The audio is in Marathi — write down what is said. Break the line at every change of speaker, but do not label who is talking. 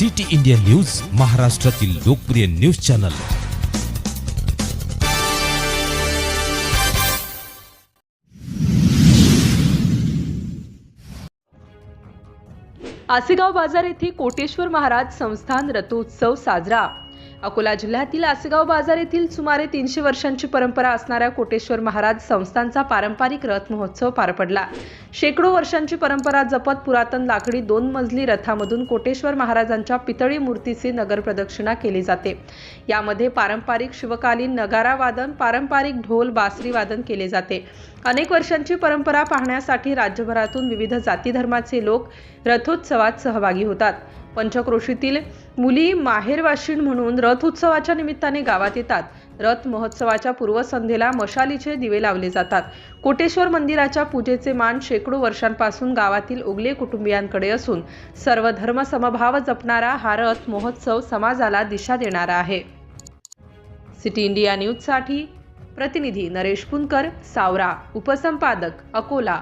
सिटी इंडिया न्यूज महाराष्ट्रातील लोकप्रिय न्यूज चॅनल.
आसेगाव बाजार येथे कोटेश्वर महाराज संस्थान रथोत्सव साजरा. अकोला जिल्ह्यातील आसेगाव बाजार येथील सुमारे तीनशे वर्षांची परंपरा असणाऱ्या कोटेश्वर महाराज संस्थांचा पारंपरिक रथ महोत्सव पार पडला. शेकडो वर्षांची परंपरा जपत पुरातन लाकडी दोन मजली रथामधून कोटेश्वर महाराजांच्या पितळी मूर्तीचे नगर प्रदक्षिणा केली जाते. यामध्ये पारंपरिक शिवकालीन नगारा वादन पारंपरिक ढोल बासरी वादन केले जाते. अनेक वर्षांची परंपरा पाहण्यासाठी राज्यभरातून विविध जाती धर्माचे लोक रथोत्सवात सहभागी होतात. पंचक्रोशीतील मुली माहेरवाशीण म्हणून रथ उत्सवाच्या निमित्ताने गावात येतात. रथ महोत्सवाच्या पूर्वसंध्येला मशालीचे दिवे लावले जातात. कोटेश्वर मंदिराच्या पूजेचे मान शेकडो वर्षांपासून गावातील उगले कुटुंबियांकडे असून सर्व धर्म समभाव जपणारा हा रथ महोत्सव समाजाला दिशा देणारा आहे. सिटी इंडिया न्यूजसाठी प्रतिनिधी नरेश कुनकर सावरा उपसंपादक अकोला.